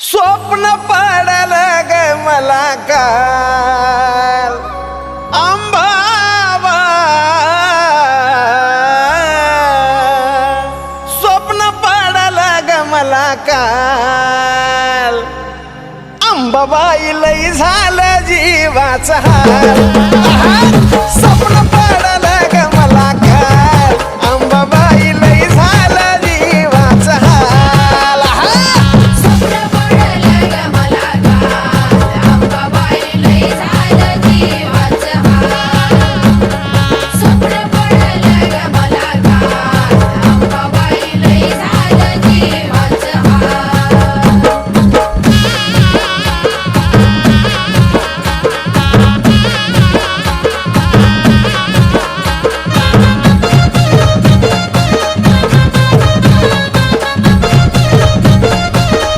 स्वप्न पडल ग मला काल. स्वप्न पडल ग मला काल. अंबाबाई लई झालं जीवाचा हाल.